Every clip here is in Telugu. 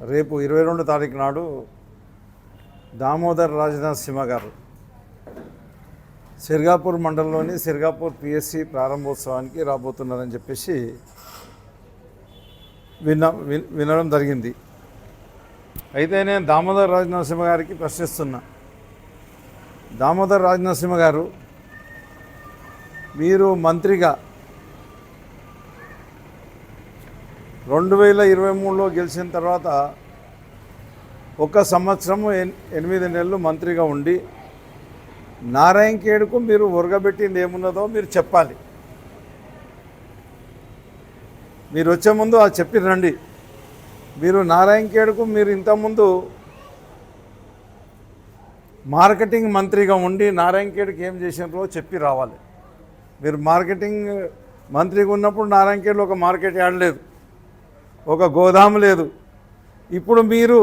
రేపు ఇరవై రెండు తారీఖు నాడు దామోదర్ రాజనాథ్ సింహ గారు సిర్గాపూర్ మండలంలోని సిర్గాపూర్ పిఎస్సి ప్రారంభోత్సవానికి రాబోతున్నారని చెప్పేసి విన్న వినడం జరిగింది. అయితే నేను దామోదర్ రాజనాథ్ సింహ గారికి ప్రశ్నిస్తున్నా. దామోదర్ రాజనరసింహ గారు మీరు మంత్రిగా రెండు వేల ఇరవై మూడులో గెలిచిన తర్వాత ఒక సంవత్సరము ఎన్- ఎనిమిది నెలలు మంత్రిగా ఉండి నారాయణకేడుకు మీరు ఉరగబెట్టింది ఏమున్నదో మీరు చెప్పాలి. మీరు వచ్చే ముందు అది చెప్పి రండి. మీరు నారాయణకేడుకు మీరు ఇంతకుముందు మార్కెటింగ్ మంత్రిగా ఉండి నారాయణకేడుకు ఏం చేసినారో చెప్పి రావాలి. మీరు మార్కెటింగ్ మంత్రిగా ఉన్నప్పుడు నారాయణఖేడ్లో ఒక మార్కెట్ ఆడలేదు లేదు. ఒక గోదాము లేదు. ఇప్పుడు మీరు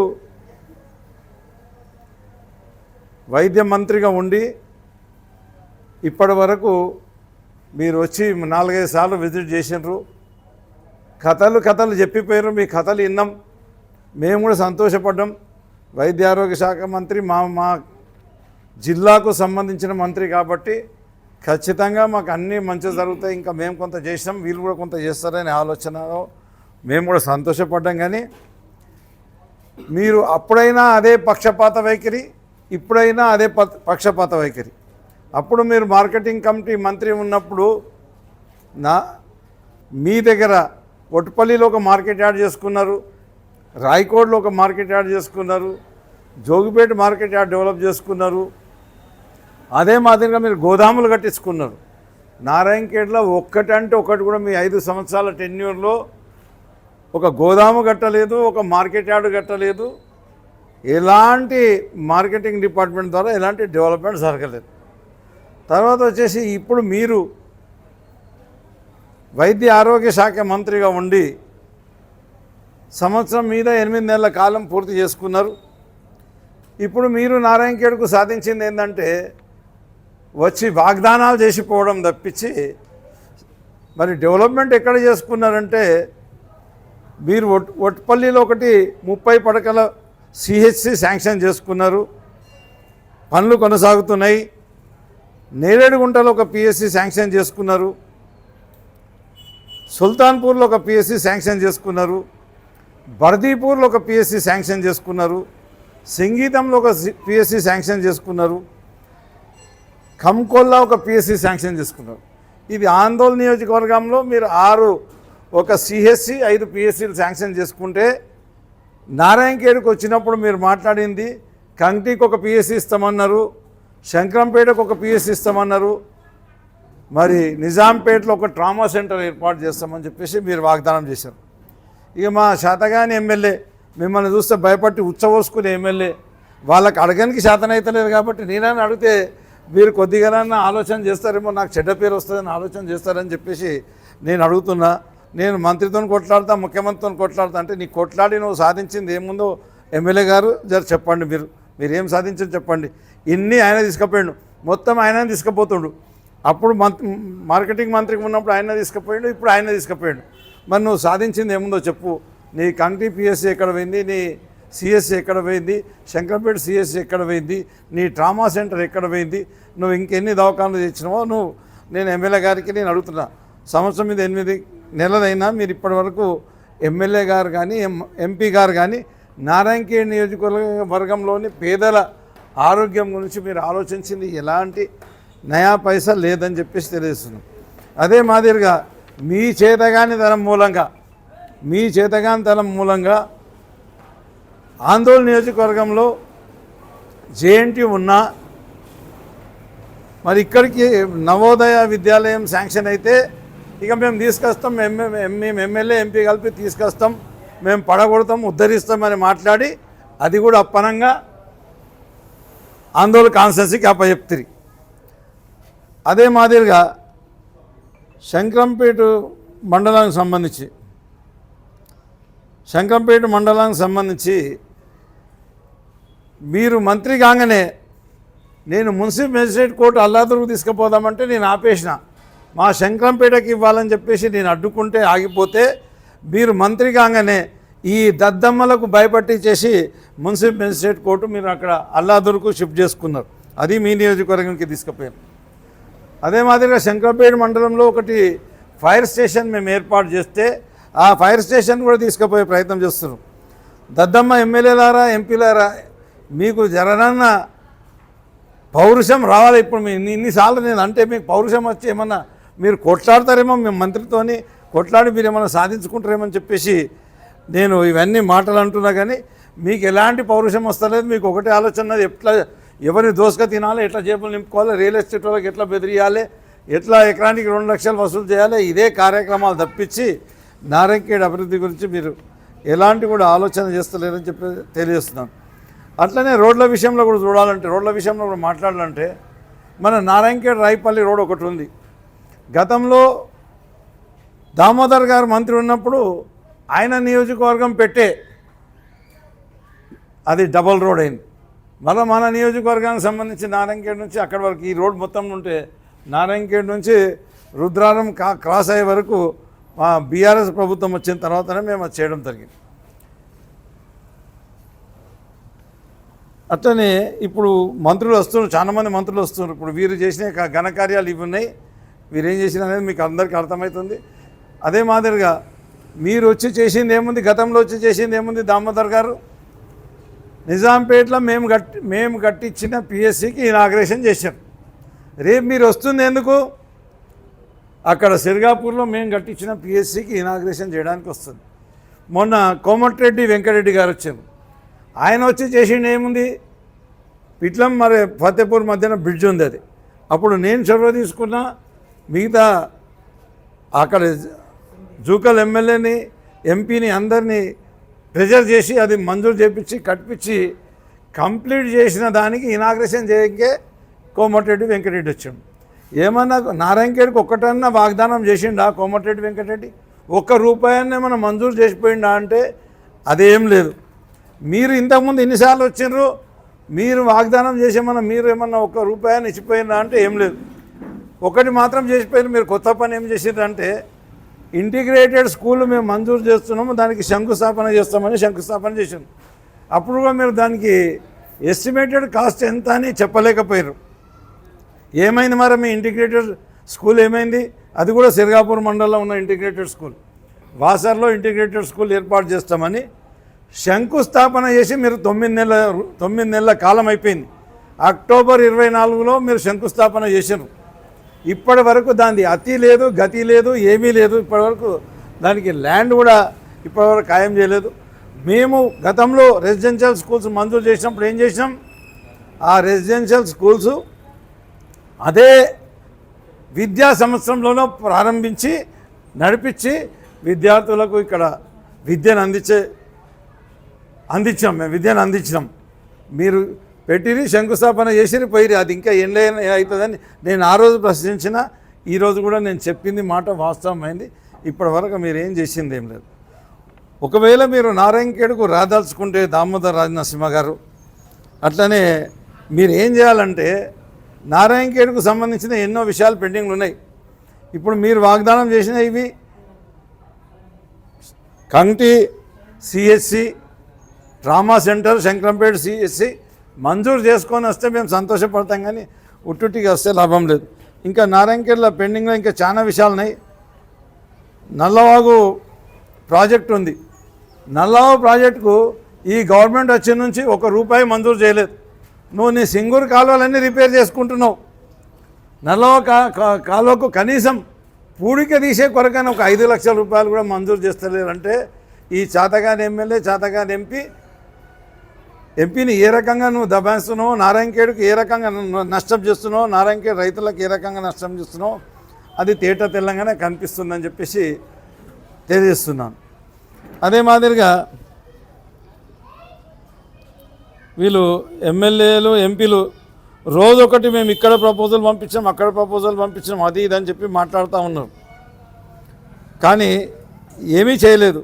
వైద్య మంత్రిగా ఉండి ఇప్పటి వరకు మీరు వచ్చి నాలుగైదు సార్లు విజిట్ చేసినారు కథలు కథలు చెప్పిపోయారు మీ కథలు విన్నాం. మేము కూడా సంతోషపడ్డాం. వైద్య ఆరోగ్య శాఖ మంత్రి మా మా జిల్లాకు సంబంధించిన మంత్రి కాబట్టి ఖచ్చితంగా మాకు అన్నీ మంచి జరుగుతాయి. ఇంకా మేము కొంత చేసినాం. వీళ్ళు కూడా కొంత చేస్తారనే ఆలోచనలో మేము కూడా సంతోషపడ్డాం కానీ మీరు అప్పుడైనా అదే పక్షపాత వైఖరి ఇప్పుడైనా అదే పక్షపాత వైఖరి. అప్పుడు మీరు మార్కెటింగ్ కమిటీ మంత్రి ఉన్నప్పుడు నా మీ దగ్గర ఒట్టుపల్లిలో ఒక మార్కెట్ యాడ్ చేసుకున్నారు రాయకోడ్లో ఒక మార్కెట్ యాడ్ చేసుకున్నారు జోగిపేట మార్కెట్ యాడ్ డెవలప్ చేసుకున్నారు. అదే మాదిరిగా మీరు గోదాములు కట్టించుకున్నారు. నారాయణఖేడ్లో ఒక్కటంటే ఒకటి కూడా మీ ఐదు సంవత్సరాల టెన్యూర్లో ఒక గోదాము కట్టలేదు ఒక మార్కెట్ యార్డు కట్టలేదు. ఎలాంటి మార్కెటింగ్ డిపార్ట్మెంట్ ద్వారా ఎలాంటి డెవలప్మెంట్ జరగలేదు. తర్వాత వచ్చేసి ఇప్పుడు మీరు వైద్య ఆరోగ్య శాఖ మంత్రిగా ఉండి సంవత్సరం మీద ఎనిమిది నెలల కాలం పూర్తి చేసుకున్నారు. ఇప్పుడు మీరు నారాయణఖేడ్కు సాధించింది ఏంటంటే వచ్చి వాగ్దానాలు చేసిపోవడం తప్పించి మరి డెవలప్మెంట్ ఎక్కడ చేసుకున్నారంటే మీరు ఒట్ ఒట్పల్లిలో ఒకటి ముప్పై పడకల సిహెచ్సి శాంక్షన్ చేసుకున్నారు. పనులు కొనసాగుతున్నాయి. నేరేడుగుంటలో ఒక పిఎస్సి శాంక్షన్ చేసుకున్నారు. సుల్తాన్పూర్లో ఒక పిఎస్సి శాంక్షన్ చేసుకున్నారు. బర్దీపూర్లో ఒక పిఎస్సి శాంక్షన్ చేసుకున్నారు. సంగీతంలో ఒక పిఎస్సి శాంక్షన్ చేసుకున్నారు. కంకోల్లా ఒక పిఎస్సి శాంక్షన్ చేసుకున్నారు. ఇది ఆందోళన నియోజకవర్గంలో మీరు ఆరు ఒక సిహెచ్సి ఐదు పిఎస్సీలు శాంక్షన్ చేసుకుంటే నారాయణఖేడ్కి వచ్చినప్పుడు మీరు మాట్లాడింది కంటికి ఒక పిఎస్సి ఇస్తామన్నారు శంకరంపేటకు ఒక పిఎస్సి ఇస్తామన్నారు మరి నిజాంపేటలో ఒక ట్రామా సెంటర్ ఏర్పాటు చేస్తామని చెప్పేసి మీరు వాగ్దానం చేశారు. ఇక మా శాతగాని ఎమ్మెల్యే మిమ్మల్ని చూస్తే భయపట్టి ఉచ్చవోసుకునే ఎమ్మెల్యే వాళ్ళకి అడగడానికి శాతనైతలేదు కాబట్టి నేనని అడిగితే మీరు కొద్దిగానన్నా ఆలోచన చేస్తారేమో నాకు చెడ్డ పేరు వస్తుందని ఆలోచన చేస్తారని చెప్పేసి నేను అడుగుతున్నా. నేను మంత్రితో కొట్లాడతా ముఖ్యమంత్రితో కొట్లాడతా అంటే నీ కొట్లాడి నువ్వు సాధించింది ఏముందో ఎమ్మెల్యే గారు జర చెప్పండి మీరు. మీరు ఏం సాధించారు చెప్పండి. ఇన్ని ఆయన తీసుకుపోయాడు. మొత్తం ఆయన తీసుకుపోతుండు. అప్పుడు మంత్ మార్కెటింగ్ మంత్రికి ఉన్నప్పుడు ఆయన తీసుకుపోయాడు ఇప్పుడు ఆయన తీసుకుపోయాడు. మరి నువ్వు సాధించింది ఏముందో చెప్పు. నీ కంటి పిఎస్సి ఎక్కడ పోయింది? నీ సిఎస్సి ఎక్కడ పోయింది? శంకర్పేట సిఎస్సి ఎక్కడ పోయింది? నీ ట్రామా సెంటర్ ఎక్కడ పోయింది? నువ్వు ఇంకెన్ని దవాఖానలు తెచ్చినావో నువ్వు నేను ఎమ్మెల్యే గారికి నేను అడుగుతున్నా. సంవత్సరం మీద ఎనిమిది నెలలైనా మీరు ఇప్పటివరకు ఎమ్మెల్యే గారు కానీ ఎం ఎంపీ గారు కానీ నారాయణఖేడ్ నియోజకవర్గంలోని పేదల ఆరోగ్యం గురించి మీరు ఆలోచించింది ఎలాంటి నయా పైసా లేదని చెప్పేసి తెలియజేస్తున్నాం. అదే మాదిరిగా మీ చేతగాని తనం మూలంగా మీ చేతగాని తనం మూలంగా ఆందోళన నియోజకవర్గంలో జేఎన్టీ ఉన్నా మరి ఇక్కడికి నవోదయ విద్యాలయం శాంక్షన్ అయితే ఇక మేము తీసుకొస్తాం మేము మేము ఎమ్మెల్యే ఎంపీ కలిపి తీసుకొస్తాం. మేము పడగొడతాం ఉద్ధరిస్తామని మాట్లాడి అది కూడా అప్పనంగా ఆందోళన కాన్స్టెన్సీకి అప్పచెప్తిరి. అదే మాదిరిగా శంకరంపేట మండలానికి సంబంధించి శంకరంపేట మండలానికి సంబంధించి మీరు మంత్రి కాగానే నేను మున్సిపల్ మెజిస్ట్రేట్ కోర్టు అల్లాదురుకు తీసుకుపోదామంటే నేను ఆపేసిన. మా శంకరంపేటకి ఇవ్వాలని చెప్పేసి నేను అడ్డుకుంటే ఆగిపోతే మీరు మంత్రి కాగానే ఈ దద్దమ్మలకు భయపట్టి చేసి మున్సిపల్ మెజిస్ట్రేట్ కోర్టు మీరు అక్కడ అల్లాదుర్కు షిఫ్ట్ చేసుకున్నారు. అది మీ నియోజకవర్గానికి తీసుకుపోయాను అదే మాదిరిగా శంకరంపేట మండలంలో ఒకటి ఫైర్ స్టేషన్ మేము ఏర్పాటు చేస్తే ఆ ఫైర్ స్టేషన్ కూడా తీసుకుపోయే ప్రయత్నం చేస్తున్నాం దద్దమ్మ ఎమ్మెల్యేలారా ఎంపీలారా మీకు జరనన్న పౌరుషం రావాలి. ఇప్పుడు మీ ఇన్నిసార్లు నేను అంటే మీకు పౌరుషం వచ్చి ఏమన్నా మీరు కొట్లాడతారేమో మేము మంత్రితోని కొట్లాడి మీరు ఏమైనా సాధించుకుంటారేమని చెప్పేసి నేను ఇవన్నీ మాటలు అంటున్నా కానీ మీకు ఎలాంటి పౌరుషం వస్తలేదు మీకు ఒకటే ఆలోచన ఎట్లా ఎవరిని దోసుక తినాలి ఎట్లా జేబులు నింపుకోవాలి రియల్ ఎస్టేట్ వాళ్ళకి ఎట్లా బెదిరియాలి ఎట్లా ఎకరానికి రెండు లక్షలు వసూలు చేయాలి ఇదే కార్యక్రమాలు తప్పించి నారాయణఖేడ్ అభివృద్ధి గురించి మీరు ఎలాంటి కూడా ఆలోచన చేస్తలేరని చెప్పి తెలియజేస్తున్నాను అట్లనే రోడ్ల విషయంలో కూడా చూడాలంటే రోడ్ల విషయంలో కూడా మాట్లాడాలంటే మన నారాయణఖేడ్ రాయపల్లి రోడ్ ఒకటి ఉంది. గతంలో దామోదర్ గారు మంత్రి ఉన్నప్పుడు ఆయన నియోజకవర్గం పెట్టే అది డబల్ రోడ్ అయింది. మళ్ళీ మన నియోజకవర్గానికి సంబంధించి నారాయణఖేడ్ నుంచి అక్కడి వరకు ఈ రోడ్ మొత్తం ఉంటే నారాయణఖేడ్ నుంచి రుద్రారం కా క్రాస్ అయ్యే వరకు మా బీఆర్ఎస్ ప్రభుత్వం వచ్చిన తర్వాతనే మేము అది చేయడం జరిగింది. అట్లనే ఇప్పుడు మంత్రులు వస్తున్నారు చాలా మంది మంత్రులు వస్తున్నారు. ఇప్పుడు వీరు చేసిన ఘనకార్యాలు ఇవి ఉన్నాయి. వీరేం చేసిన అనేది మీకు అందరికీ అర్థమవుతుంది. అదే మాదిరిగా మీరు వచ్చి చేసింది ఏముంది? గతంలో వచ్చి చేసింది ఏముంది? దామోదర్ గారు? నిజాంపేటలో మేము కట్టి మేము కట్టించిన పిఎస్సికి ఇనాగ్రేషన్ చేశాం రేపు మీరు వస్తుంది ఎందుకు? అక్కడ సిర్గాపూర్లో మేము కట్టించిన పిఎస్సికి ఇనాగ్రేషన్ చేయడానికి వస్తుంది. మొన్న కోమటిరెడ్డి వెంకటరెడ్డి గారు వచ్చారు. ఆయన వచ్చి చేసిండు ఏముంది? పిట్లం మరి ఫతేపూర్ మధ్యన బ్రిడ్జ్ ఉంది అది. అప్పుడు నేను చొరవ తీసుకున్నా మిగతా అక్కడ జూకల్ ఎమ్మెల్యేని ఎంపీని అందరినీ ప్రెజర్ చేసి అది మంజూరు చేపించి కట్టించి కంప్లీట్ చేసిన దానికి ఇనాగ్రేషన్ చేయకే కోమటిరెడ్డి వెంకటరెడ్డి వచ్చాడు. ఏమన్నా నారాయణకేడికి ఒక్కటన్నా వాగ్దానం చేసిండా కోమటిరెడ్డి వెంకటరెడ్డి? ఒక్క రూపాయన్నే మనం మంజూరు చేసిపోయిండా అంటే అదేం లేదు. మీరు ఇంతకుముందు ఎన్నిసార్లు వచ్చిండ్రు మీరు వాగ్దానం చేసేమన్నా మీరు ఏమన్నా ఒక్క రూపాయని ఇచ్చిపోయిందా అంటే ఏం లేదు. ఒకటి మాత్రం చేసిపోయారు. మీరు కొత్త పని ఏం చేసారు అంటే ఇంటిగ్రేటెడ్ స్కూల్ మేము మంజూరు చేస్తున్నాము దానికి శంకుస్థాపన చేస్తామని శంకుస్థాపన చేసాం అప్పుడు కూడా మీరు దానికి ఎస్టిమేటెడ్ కాస్ట్ ఎంత అని చెప్పలేకపోయారు. ఏమైంది మరి మీ ఇంటిగ్రేటెడ్ స్కూల్ ఏమైంది? అది కూడా సిరిగాపూర్ మండలంలో ఉన్న ఇంటిగ్రేటెడ్ స్కూల్. వాసర్లో ఇంటిగ్రేటెడ్ స్కూల్ ఏర్పాటు చేస్తామని శంకుస్థాపన చేసి మీరు తొమ్మిది నెలల తొమ్మిది నెలల కాలం అయిపోయింది. అక్టోబర్ ఇరవై నాలుగులో మీరు శంకుస్థాపన చేశారు ఇప్పటి వరకు దాని అతి లేదు గతి లేదు ఏమీ లేదు. ఇప్పటి వరకు దానికి ల్యాండ్ కూడా ఇప్పటివరకు ఖాయం చేయలేదు. మేము గతంలో రెసిడెన్షియల్ స్కూల్స్ మంజూరు చేసినప్పుడు ఏం చేసినాం? ఆ రెసిడెన్షియల్ స్కూల్స్ అదే విద్యా సంవత్సరంలోనూ ప్రారంభించి నడిపించి విద్యార్థులకు ఇక్కడ విద్యను అందించే అందించాం. మేము విద్యను అందించినాం. మీరు పెట్టిరి శంకుస్థాపన చేసిరి పోయిరి. అది ఇంకా ఏం అవుతుందని నేను ఆ రోజు ప్రశ్నించిన ఈరోజు కూడా నేను చెప్పింది మాట వాస్తవమైంది. ఇప్పటి వరకు మీరు ఏం చేసింది ఏం లేదు. ఒకవేళ మీరు నారాయణఖేడ్కు రాదలుచుకుంటే దామోదర్ రాజనరసింహ గారు అట్లనే మీరు ఏం చేయాలంటే నారాయణఖేడ్కు సంబంధించిన ఎన్నో విషయాలు పెండింగ్లు ఉన్నాయి. ఇప్పుడు మీరు వాగ్దానం చేసిన ఇవి కంటి CSC trauma centre Shankarampet CSC మంజూరు చేసుకొని వస్తే మేము సంతోషపడతాం కానీ ఉట్టుటికి వస్తే లాభం లేదు. ఇంకా నారాయణకేళ్ళ పెండింగ్లో ఇంకా చాలా విషయాలు ఉన్నాయి. నల్లవాగు ప్రాజెక్ట్ ఉంది. నల్లవాగు ప్రాజెక్టుకు ఈ గవర్నమెంట్ వచ్చిన నుంచి ఒక రూపాయి మంజూరు చేయలేదు. నువ్వు నీ సింగూరు కాలువలన్నీ రిపేర్ చేసుకుంటున్నావు. నల్లవ కా కాలువకు కనీసం పూడిక తీసే కొరకైనా ఒక ఐదు లక్షల రూపాయలు కూడా మంజూరు చేస్తలేరంటే ఈ చాతగాని ఎమ్మెల్యే చాతగాని ఎంపీ ఎంపీని ఏ రకంగా నువ్వు దబాయిస్తున్నావు నారాయణఖేడ్కి ఏ రకంగా నష్టం చేస్తున్నావు నారాయణఖేడ్ రైతులకు ఏ రకంగా నష్టం చేస్తున్నావు అది తేట తెల్లంగానే కనిపిస్తుందని చెప్పేసి తెలియజేస్తున్నాను. అదే మాదిరిగా వీళ్ళు ఎమ్మెల్యేలు ఎంపీలు రోజు ఒకటి మేము ఇక్కడ ప్రపోజల్ పంపించాం అక్కడ ప్రపోజల్ పంపించాం అది ఇది అని చెప్పి మాట్లాడుతూ ఉన్నారు. కానీ ఏమీ చేయలేదు.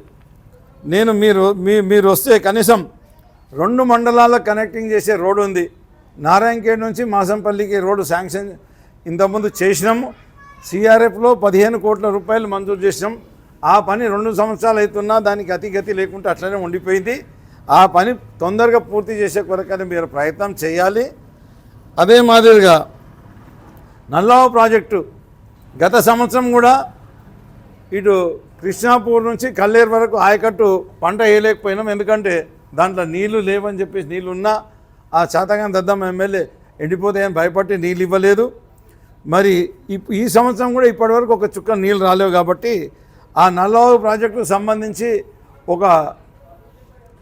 నేను మీరు మీ మీరు వస్తే కనీసం రెండు మండలాల్లో కనెక్టింగ్ చేసే రోడ్డు ఉంది. నారాయణఖేడ్ నుంచి మాసంపల్లికి రోడ్డు శాంక్షన్ ఇంతకుముందు చేసినాము. సిఆర్ఎఫ్లో పదిహేను కోట్ల రూపాయలు మంజూరు చేసినాం. ఆ పని రెండు సంవత్సరాలు అవుతున్నా దానికి అతి గతి లేకుండా అట్లనే ఉండిపోయింది. ఆ పని తొందరగా పూర్తి చేసే కొరకని మీరు ప్రయత్నం చేయాలి. అదే మాదిరిగా నల్లావ ప్రాజెక్టు గత సంవత్సరం కూడా ఇటు కృష్ణాపూర్ నుంచి కల్లేరు వరకు ఆయకట్టు పంట వేయలేకపోయినాం. ఎందుకంటే దాంట్లో నీళ్ళు లేవని చెప్పేసి నీళ్ళు ఉన్నా ఆ శాతగాని దద్దమ్మ ఎమ్మెల్యే ఎండిపోతాయని భయపట్టి నీళ్ళు ఇవ్వలేదు. మరి ఇప్- ఈ సంవత్సరం కూడా ఇప్పటివరకు ఒక చుక్క నీళ్ళు రాలేవు కాబట్టి ఆ నల్లవారు ప్రాజెక్టుకు సంబంధించి ఒక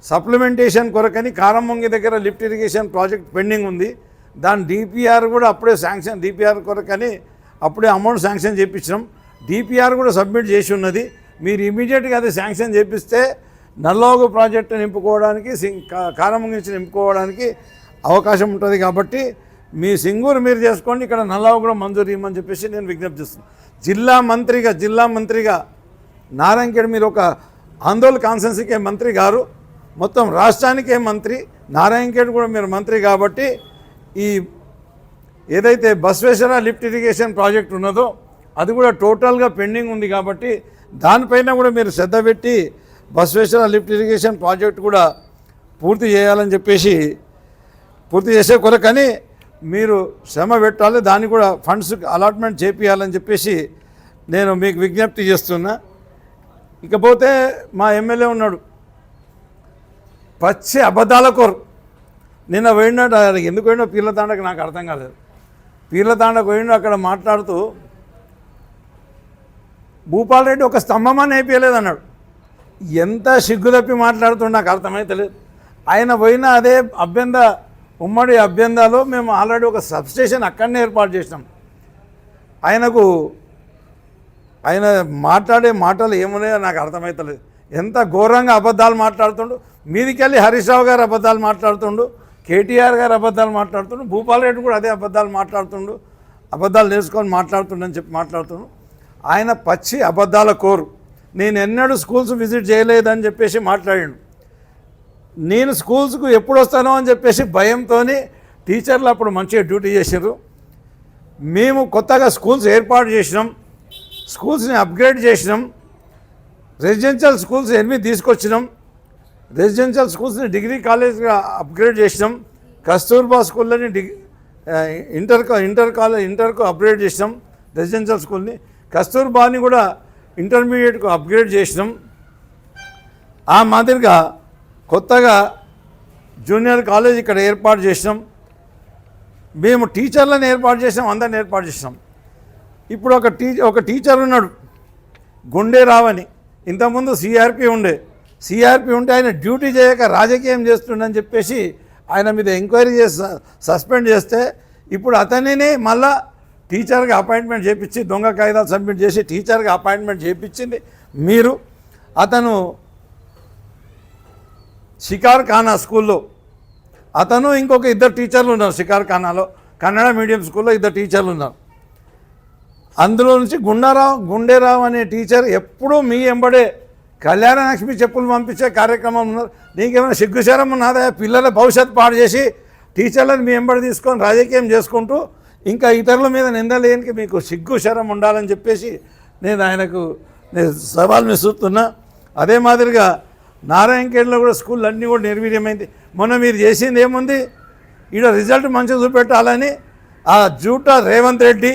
సప్లిమెంటేషన్ కొరకని కారమంగి దగ్గర లిఫ్ట్ ఇరిగేషన్ ప్రాజెక్ట్ పెండింగ్ ఉంది. దాని డిపిఆర్ కూడా అప్పుడే శాంక్షన్ డిపిఆర్ కొరకని అప్పుడే అమౌంట్ శాంక్షన్ చేయించినాం డిపిఆర్ కూడా సబ్మిట్ చేసి ఉన్నది. మీరు ఇమీడియట్గా అది శాంక్షన్ చేపిస్తే నల్లోగు ప్రాజెక్టు నింపుకోవడానికి సింగ్ కా- నింపుకోవడానికి అవకాశం ఉంటుంది కాబట్టి మీ సింగూరు మీరు చేసుకోండి ఇక్కడ నల్లావు కూడా మంజూరు ఇవ్వమని చెప్పేసి నేను విజ్ఞప్తి చేస్తున్నాను. జిల్లా మంత్రిగా జిల్లా మంత్రిగా నారాయణఖేడ్ మీరు ఒక ఆందోళన కాన్సెన్సీకే మంత్రి గారు మొత్తం రాష్ట్రానికే మంత్రి నారాయణఖేడ్ కూడా మీరు మంత్రి కాబట్టి ఈ ఏదైతే బస్వేశ్వర లిఫ్ట్ ఇరిగేషన్ ప్రాజెక్ట్ ఉన్నదో అది కూడా టోటల్గా పెండింగ్ ఉంది కాబట్టి దానిపైన కూడా మీరు శ్రద్ధ పెట్టి బసవేశ్వర లిఫ్ట్ ఇరిగేషన్ ప్రాజెక్ట్ కూడా పూర్తి చేయాలని చెప్పేసి పూర్తి చేసే కొరకని మీరు శ్రమ పెట్టాలి దాన్ని కూడా ఫండ్స్ అలాట్మెంట్ చేపియాలని చెప్పేసి నేను మీకు విజ్ఞప్తి చేస్తున్నా. ఇకపోతే మా ఎమ్మెల్యే ఉన్నాడు. పచ్చి అబద్ధాల కోరు. నిన్న పోయినాడు ఎందుకు పోయినా పీర్ల తాండకు నాకు అర్థం కాలేదు. పీర్ల తాండకు అక్కడ మాట్లాడుతూ భూపాల్ రెడ్డి ఒక స్తంభమాన్ని అయిపోయలేదు అన్నాడు ఎంత సిగ్గుదప్పి మాట్లాడుతుండ నాకు అర్థమైతే లేదు ఆయన పోయిన అదే అభ్యంద ఉమ్మడి అభ్యందాలో మేము ఆల్రెడీ ఒక సబ్స్టేషన్ అక్కడనే ఏర్పాటు చేసినాం. ఆయనకు ఆయన మాట్లాడే మాటలు ఏమున్నాయో నాకు అర్థమవుతలేదు ఎంత ఘోరంగా అబద్ధాలు మాట్లాడుతుండు. మీదికెళ్ళి హరీష్ రావు గారు అబద్ధాలు మాట్లాడుతుండు. కేటీఆర్ గారు అబద్ధాలు మాట్లాడుతుండు. భూపాల్ రెడ్డి కూడా అదే అబద్ధాలు మాట్లాడుతుండు. అబద్ధాలు నేర్చుకొని మాట్లాడుతుండని చెప్పి మాట్లాడుతుండు. ఆయన పచ్చి అబద్ధాల కోరు. నేను ఎన్నడూ స్కూల్స్ విజిట్ చేయలేదని చెప్పేసి మాట్లాడాడు. నేను స్కూల్స్కు ఎప్పుడు వస్తానో అని చెప్పేసి భయంతో టీచర్లు అప్పుడు మంచిగా డ్యూటీ చేసారు మేము కొత్తగా స్కూల్స్ ఏర్పాటు చేసినాం. స్కూల్స్ని అప్గ్రేడ్ చేసినాం. రెసిడెన్షియల్ స్కూల్స్ ఎనిమిది తీసుకొచ్చినాం. రెసిడెన్షియల్ స్కూల్స్ని డిగ్రీ కాలేజ్గా అప్గ్రేడ్ చేసినాం. కస్తూర్బా స్కూల్లోని డిగ్రీ ఇంటర్ ఇంటర్ కాలేజ్ ఇంటర్కు అప్గ్రేడ్ చేసినాం రెసిడెన్షియల్ స్కూల్ని. కస్తూర్బాని కూడా ఇంటర్మీడియట్కు అప్గ్రేడ్ చేసినాం. ఆ మాదిరిగా కొత్తగా జూనియర్ కాలేజ్ ఇక్కడ ఏర్పాటు చేసినాం. మేము టీచర్లను ఏర్పాటు చేసినాం అందరిని ఏర్పాటు చేసినాం. ఇప్పుడు ఒక టీ ఒక టీచర్ ఉన్నాడు గుండె రావని. ఇంతకుముందు సిఆర్పి ఉండే. సిఆర్పి ఉంటే ఆయన డ్యూటీ చేయక రాజకీయం చేస్తుండని చెప్పేసి ఆయన మీద ఎంక్వైరీ చేసి సస్పెండ్ చేస్తే ఇప్పుడు అతనిని మళ్ళా టీచర్కి అపాయింట్మెంట్ చేపించి దొంగ కాగితాలు సబ్మిట్ చేసి టీచర్కి అపాయింట్మెంట్ చేపించింది మీరు. అతను షికార్ ఖానా స్కూల్లో అతను ఇంకొక ఇద్దరు టీచర్లు ఉన్నారు షికార్ ఖానాలో కన్నడ మీడియం స్కూల్లో ఇద్దరు టీచర్లు ఉన్నారు. అందులో నుంచి గుండారావు గుండెరావు అనే టీచర్ ఎప్పుడూ మీ ఎంబడే కళ్యాణ లక్ష్మి చెప్పులు పంపించే కార్యక్రమం ఉన్నారు నీకేమైనా సిగ్గుశరం ఉన్నదా? పిల్లల భవిష్యత్తు పాడు చేసి టీచర్లను మీ ఎంబడి తీసుకొని రాజకీయం చేసుకుంటూ ఇంకా ఇతరుల మీద నిందలేనికి మీకు సిగ్గు శరం ఉండాలని చెప్పేసి నేను ఆయనకు నేను సవాల్ విసురుతున్నా. అదే మాదిరిగా నారాయణఖేడ్లో కూడా స్కూల్ అన్నీ కూడా నిర్వీర్యమైంది. మొన్న మీరు చేసింది ఏముంది? ఈడ రిజల్ట్ మంచిగా చూపెట్టాలని ఆ జూటా రేవంత్ రెడ్డి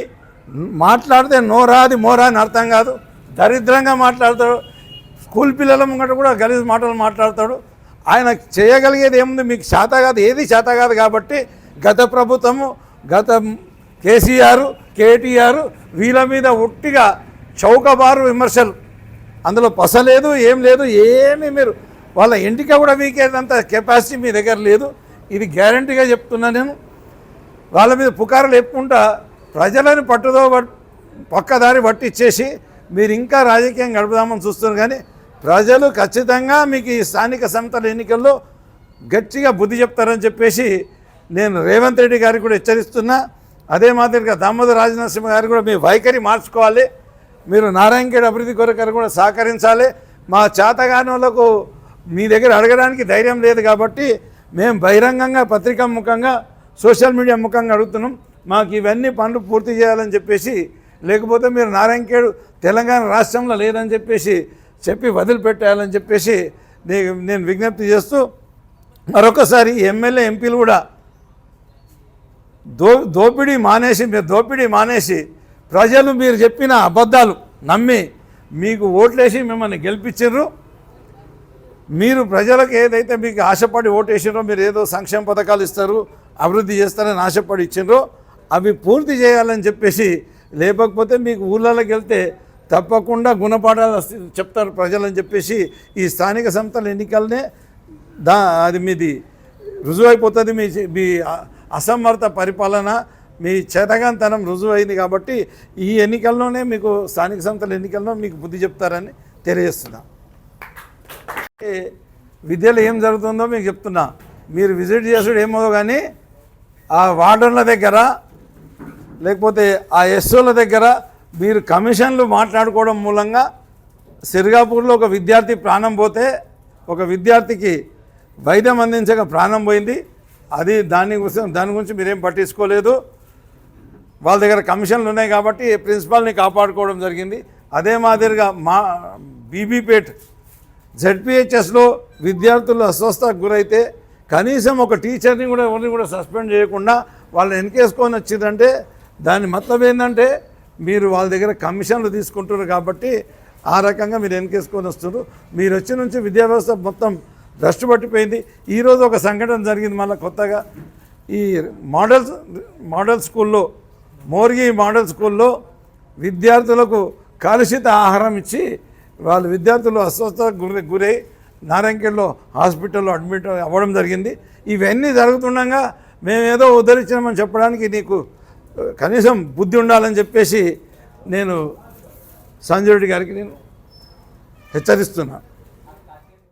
మాట్లాడితే నోరాది మోరా అని అర్థం కాదు. దరిద్రంగా మాట్లాడతాడు. స్కూల్ పిల్లల ముంగట కూడా గలీజ్ మాటలు మాట్లాడతాడు. ఆయన చేయగలిగేది ఏముంది? మీకు చేత కాదు ఏది చేత కాదు కాబట్టి గత ప్రభుత్వము గత కేసీఆర్ కేటీఆర్ వీళ్ళ మీద ఉట్టిగా చౌకబారు విమర్శలు. అందులో పస లేదు ఏం లేదు ఏమీ మీరు వాళ్ళ ఇంటికి కూడా వీకేదంత కెపాసిటీ మీ దగ్గర లేదు. ఇది గ్యారంటీగా చెప్తున్నా నేను. వాళ్ళ మీద పుకారులు లేపుకుంటా ప్రజలను పట్టుదో పక్కదారి పట్టిచ్చేసి మీరు ఇంకా రాజకీయం గడుపుదామని చూస్తున్నారు కానీ ప్రజలు ఖచ్చితంగా మీకు ఈ స్థానిక సంస్థల ఎన్నికల్లో గట్టిగా బుద్ధి చెప్తారని చెప్పేసి నేను రేవంత్ రెడ్డి గారికి కూడా హెచ్చరిస్తున్నా. అదే మాదిరిగా దామోదర రాజనరసింహ గారు కూడా మీ వైఖరి మార్చుకోవాలి. మీరు నారాయణఖేడ్ అభివృద్ధి కొరకు కూడా సహకరించాలి. మా చేతగానులకు వాళ్ళకు మీ దగ్గర అడగడానికి ధైర్యం లేదు కాబట్టి మేము బహిరంగంగా పత్రికా ముఖంగా సోషల్ మీడియా ముఖంగా అడుగుతున్నాం. మాకు ఇవన్నీ పనులు పూర్తి చేయాలని చెప్పేసి లేకపోతే మీరు నారాయణఖేడ్ తెలంగాణ రాష్ట్రంలో లేదని చెప్పేసి చెప్పి వదిలిపెట్టేయాలని చెప్పేసి నేను విజ్ఞప్తి చేస్తూ మరొకసారి ఎమ్మెల్యే ఎంపీలు కూడా దో దోపిడీ మానేసి మీరు దోపిడీ మానేసి ప్రజలు మీరు చెప్పిన అబద్ధాలు నమ్మి మీకు ఓట్లేసి మిమ్మల్ని గెలిపించారు మీరు ప్రజలకు ఏదైతే మీకు ఆశపడి ఓటేసారో మీరు ఏదో సంక్షేమ పథకాలు ఇస్తారు అభివృద్ధి చేస్తారని ఆశపడి ఇచ్చిండ్రో అవి పూర్తి చేయాలని చెప్పేసి లేకపోతే మీకు ఊళ్ళలోకి వెళ్తే తప్పకుండా గుణపాఠాలు చెప్తారు ప్రజలని చెప్పేసి ఈ స్థానిక సంస్థల ఎన్నికలనే దా అది మీది రుజువైపోతుంది మీ మీ అసమర్థ పరిపాలన మీ చేతగాంతనం రుజువైంది కాబట్టి ఈ ఎన్నికల్లోనే మీకు స్థానిక సంస్థల ఎన్నికల్లో మీకు బుద్ధి చెప్తారని తెలియజేస్తున్నా. విద్యలో ఏం జరుగుతుందో మీకు చెప్తున్నా. మీరు విజిట్ చేసుడు ఏమో కానీ ఆ వార్డర్ల దగ్గర లేకపోతే ఆ ఎస్ఓల దగ్గర మీరు కమిషన్లు మాట్లాడుకోవడం మూలంగా సిరిగాపూర్లో ఒక విద్యార్థి ప్రాణం పోతే ఒక విద్యార్థికి వైద్యం అందించక ప్రాణం పోయింది. అది దాని గురించి దాని గురించి మీరేం పట్టించుకోలేదు. వాళ్ళ దగ్గర కమిషన్లు ఉన్నాయి కాబట్టి ప్రిన్సిపాల్ని కాపాడుకోవడం జరిగింది. అదే మాదిరిగా మా బీబీపేట్ జెడ్పిహెచ్ఎస్లో విద్యార్థులు అస్వస్థకు గురైతే కనీసం ఒక టీచర్ని కూడా ఎవరిని కూడా సస్పెండ్ చేయకుండా వాళ్ళు ఎన్కేసుకొని వచ్చిందంటే దాని మతలబ్ ఏంటంటే మీరు వాళ్ళ దగ్గర కమిషన్లు తీసుకుంటున్నారు కాబట్టి ఆ రకంగా మీరు ఎన్కేసుకొని వస్తున్నారు. మీరు వచ్చి నుంచి విద్యా వ్యవస్థ మొత్తం భ్రష్టు పట్టిపోయింది. ఈరోజు ఒక సంఘటన జరిగింది మళ్ళీ కొత్తగా. ఈ మోడల్ మోడల్ స్కూల్లో మోర్గి మోడల్ స్కూల్లో విద్యార్థులకు కలుషిత ఆహారం ఇచ్చి వాళ్ళు విద్యార్థులు అస్వస్థ గురి గురై నారాయణఖేడ్లో హాస్పిటల్లో అడ్మిట్ అవ్వడం జరిగింది. ఇవన్నీ జరుగుతుండగా మేమేదో ఉద్ధరించినామని చెప్పడానికి నీకు కనీసం బుద్ధి ఉండాలని చెప్పేసి నేను సంజయ్ రెడ్డి గారికి నేను హెచ్చరిస్తున్నాను